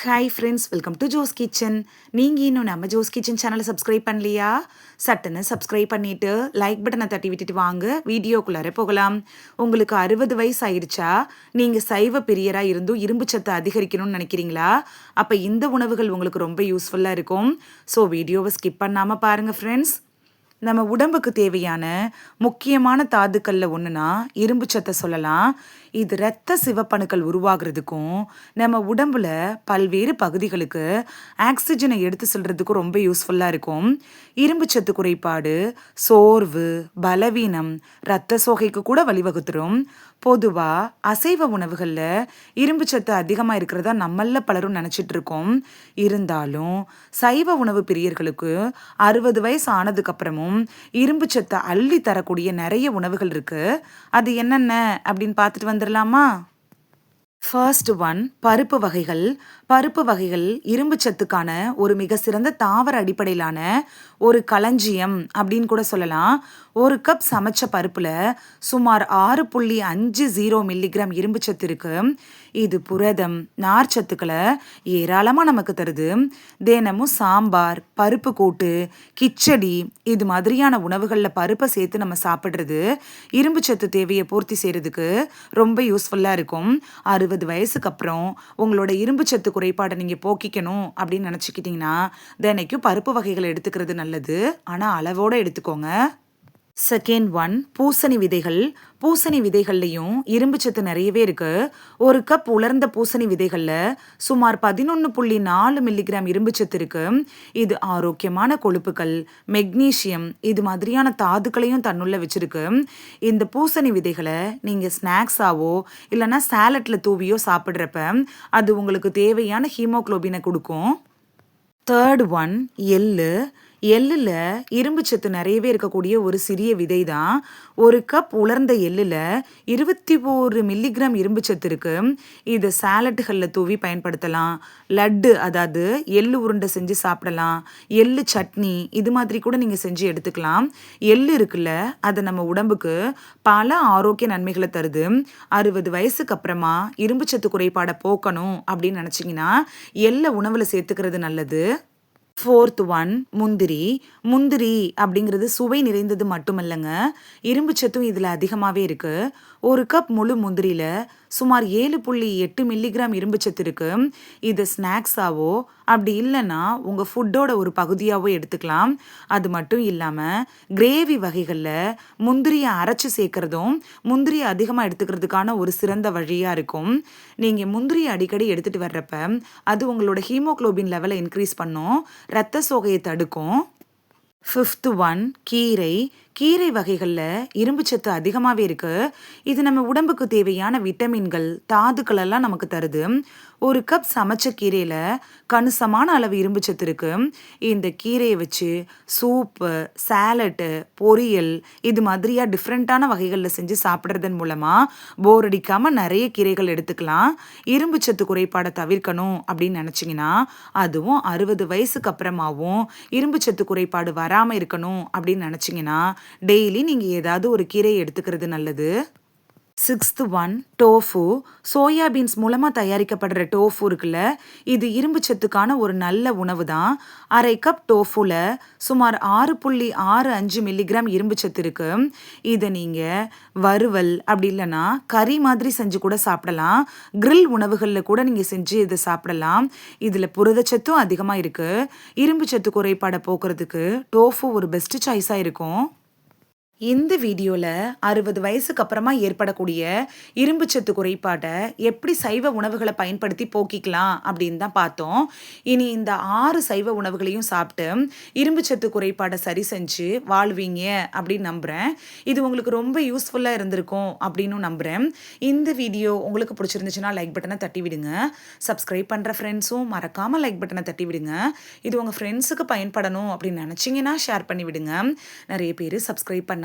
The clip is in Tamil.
Hi friends welcome to Jo's kitchen நீங்கள் இன்னும் நம்ம ஜோஸ் கிச்சன் சேனலை சப்ஸ்கிரைப் பண்ணலையா? சட்டுன்னு சப்ஸ்கிரைப் பண்ணிவிட்டு லைக் பட்டனை தட்டி விட்டுட்டு வாங்க. வீடியோக்குள்ளார போகலாம். உங்களுக்கு அறுபது வயசு ஆயிடுச்சா? நீங்கள் சைவ பிரியராக இருந்தும் இரும்பு சத்தை அதிகரிக்கணும்னு நினைக்கிறீங்களா? அப்போ இந்த உணவுகள் உங்களுக்கு ரொம்ப யூஸ்ஃபுல்லாக இருக்கும். ஸோ வீடியோவை ஸ்கிப் பண்ணாமல் பாருங்கள் ஃப்ரெண்ட்ஸ் நம்ம உடம்புக்கு தேவையான முக்கியமான தாதுக்களில் ஒன்றுனா இரும்பு சத்தை சொல்லலாம். இது இரத்த சிவப்பணுக்கள் உருவாகிறதுக்கும் நம்ம உடம்புல பல்வேறு பகுதிகளுக்கு ஆக்சிஜனை எடுத்து செல்றதுக்கும் ரொம்ப யூஸ்ஃபுல்லாக இருக்கும். இரும்பு சத்து குறைபாடு சோர்வு பலவீனம் இரத்த சோகைக்கு கூட வழிவகுத்துரும். பொதுவாக அசைவ உணவுகளில் இரும்பு சத்து அதிகமாக இருக்கிறதா நம்மள பலரும் நினச்சிட்டு இருக்கோம் இருந்தாலும் சைவ உணவு பிரியர்களுக்கு அறுபது வயசு ஆனதுக்கப்புறமும் இரும்பு சத்தை அள்ளி தரக்கூடிய நிறைய உணவுகள் இருக்குது அது என்னென்ன? அப்படின்னு பார்த்துட்டு வந்துடலாமா? ஃபர்ஸ்ட் ஒன் பருப்பு வகைகள். பருப்பு வகைகள் இரும்பு சத்துக்கான ஒரு மிக சிறந்த தாவர அடிப்படையிலான ஒரு களஞ்சியம் அப்படின்னு கூட சொல்லலாம். ஒரு கப் சமைச்ச பருப்பில் சுமார் ஆறு புள்ளி அஞ்சு ஜீரோ மில்லிகிராம் இரும்பு சத்து இருக்கு. இது புரதம் நார்ச்சத்துக்களை ஏராளமாக நமக்கு தருது. தினமும் சாம்பார் பருப்பு கூட்டு கிச்சடி இது மாதிரியான உணவுகளில் பருப்பை சேர்த்து நம்ம சாப்பிட்றது இரும்பு சத்து தேவையை பூர்த்தி செய்கிறதுக்கு ரொம்ப யூஸ்ஃபுல்லாக இருக்கும். அறுபது வயசுக்கு அப்புறம் உங்களோட இரும்பு சத்து குறைபாடை நீங்கள் போக்கிக்கணும் அப்படின்னு நினச்சிக்கிட்டிங்கன்னா தினைக்கும் பருப்பு வகைகளை எடுத்துக்கிறது நல்லது. ஆனால் அளவோடு எடுத்துக்கோங்க. செகண்ட் ஒன் பூசணி விதைகள். பூசணி விதைகள்லையும் இரும்பு சத்து நிறையவே இருக்கு. ஒரு கப் உலர்ந்த பூசணி விதைகளில் சுமார் பதினொன்று புள்ளி நாலு மில்லிகிராம் இரும்பு சத்து இருக்கு. இது ஆரோக்கியமான கொழுப்புகள் மெக்னீஷியம் இது மாதிரியான தாதுக்களையும் தன்னுள்ள வச்சிருக்கு. இந்த பூசணி விதைகளை நீங்கள் ஸ்நாக்ஸாவோ இல்லைன்னா சாலட்டில் தூவியோ சாப்பிட்றப்ப அது உங்களுக்கு தேவையான ஹீமோக்ளோபினை கொடுக்கும். தேர்ட் ஒன் எள்ளு. எள்ளில் இரும்பு சத்து நிறையவே இருக்கக்கூடிய ஒரு சிறிய விதை தான் ஒரு கப் உலர்ந்த எள்ளில் இருபத்தி ஓரு மில்லிகிராம் இரும்பு சத்து இருக்கு. இதை சாலட்டுகளில் தூவி பயன்படுத்தலாம். லட்டு அதாவது எள்ளு உருண்டை செஞ்சு சாப்பிடலாம். எள்ளு சட்னி இது மாதிரி கூட நீங்கள் செஞ்சு எடுத்துக்கலாம். எள்ளு இருக்குல்ல அது நம்ம உடம்புக்கு பல ஆரோக்கிய நன்மைகளை தருது. அறுபது வயசுக்கு அப்புறமா இரும்பு சத்து குறைபாடை போக்கணும் அப்படின்னு நினச்சிங்கன்னா எள்ளை உணவில் சேர்த்துக்கிறது நல்லது. ஃபோர்த் ஒன் முந்திரி. முந்திரி அப்படிங்கிறது சுவை நிறைந்தது மட்டுமல்லங்க. இரும்பு சத்தும் இதில் அதிகமாகவே இருக்குது ஒரு கப் முழு முந்திரியில் சுமார் ஏழு புள்ளி எட்டு மில்லிகிராம் இரும்பு சத்து இருக்கு. இது ஸ்நாக்ஸாவோ அப்படி இல்லைன்னா உங்கள் ஃபுட்டோட ஒரு பகுதியாகவோ எடுத்துக்கலாம். அது மட்டும் இல்லாமல் கிரேவி வகைகளில் முந்திரியை அரைச்சி சேர்க்குறதும் முந்திரியை அதிகமாக எடுத்துக்கிறதுக்கான ஒரு சிறந்த வழியாக இருக்கும். நீங்கள் முந்திரியை அடிக்கடி எடுத்துகிட்டு வர்றப்ப அது உங்களோட ஹீமோக்ளோபின் லெவலை இன்க்ரீஸ் பண்ணும். ரத்த சோகையை தடுக்கும். ஃபிஃப்த்து ஒன் கீரை. கீரை வகைகளில் இரும்பு சத்து அதிகமாகவே இருக்குது இது நம்ம உடம்புக்கு தேவையான விட்டமின்கள் தாதுக்கள் எல்லாம் நமக்கு தருது. ஒரு கப் சமைச்ச கீரையில் கணிசமான அளவு இரும்பு சத்து இருக்கு. இந்த கீரையை வச்சு சூப்பு சாலட்டு பொரியல் இது மாதிரியாக டிஃப்ரெண்ட்டான வகைகளில் செஞ்சு சாப்பிட்றதன் மூலமாக போர் அடிக்காமல் நிறைய கீரைகள் எடுத்துக்கலாம். இரும்பு சத்து குறைபாடை தவிர்க்கணும் அப்படின்னு நினச்சிங்கன்னா அதுவும் அறுபது வயசுக்கு அப்புறமாவும் இரும்பு சத்து குறைபாடு வராமல் இருக்கணும் அப்படின்னு நினச்சிங்கன்னா டெய்லி நீங்கள் ஏதாவது ஒரு கீரையை எடுத்துக்கிறது நல்லது. Sixth one tofu. சோயாபீன்ஸ் மூலமாக தயாரிக்கப்படுற டோஃபு இருக்குல்ல இது இரும்பு சத்துக்கான ஒரு நல்ல உணவு தான். அரை கப் டோஃபுல சுமார் ஆறு புள்ளி ஆறு அஞ்சு மில்லிகிராம் இரும்பு சத்து இருக்கு. இதை நீங்கள் வறுவல் அப்படி இல்லைன்னா கறி மாதிரி செஞ்சு கூட சாப்பிடலாம். கிரில் உணவுகளில் கூட நீங்கள் செஞ்சு இதை சாப்பிடலாம். இதில் புரதச்சத்தும் அதிகமாக இருக்குது இரும்பு சத்து குறைபாடை போக்குறதுக்கு டோஃபு ஒரு பெஸ்ட் சாய்ஸாக இருக்கும். இந்த வீடியோவில் அறுபது வயசுக்கு அப்புறமா ஏற்படக்கூடிய இரும்பு சத்து குறைபாட்டை எப்படி சைவ உணவுகளை பயன்படுத்தி போக்கிக்கலாம் அப்படின்னு தான் பார்த்தோம். இனி இந்த ஆறு சைவ உணவுகளையும் சாப்பிட்டு இரும்பு சத்து குறைபாடை சரி செஞ்சு வாழ்வீங்க அப்படின்னு நம்புகிறேன் இது உங்களுக்கு ரொம்ப யூஸ்ஃபுல்லாக இருந்திருக்கும் அப்படின்னு நம்புகிறேன் இந்த வீடியோ உங்களுக்கு பிடிச்சிருந்துச்சுன்னா லைக் பட்டனை தட்டி விடுங்க. சப்ஸ்கிரைப் பண்ணுற ஃப்ரெண்ட்ஸும் மறக்காமல் லைக் பட்டனை தட்டி விடுங்க. இது உங்கள் ஃப்ரெண்ட்ஸுக்கு பயன்படணும் அப்படின்னு நினச்சிங்கன்னா ஷேர் பண்ணி விடுங்க. நிறைய பேர் சப்ஸ்கிரைப் பண்ண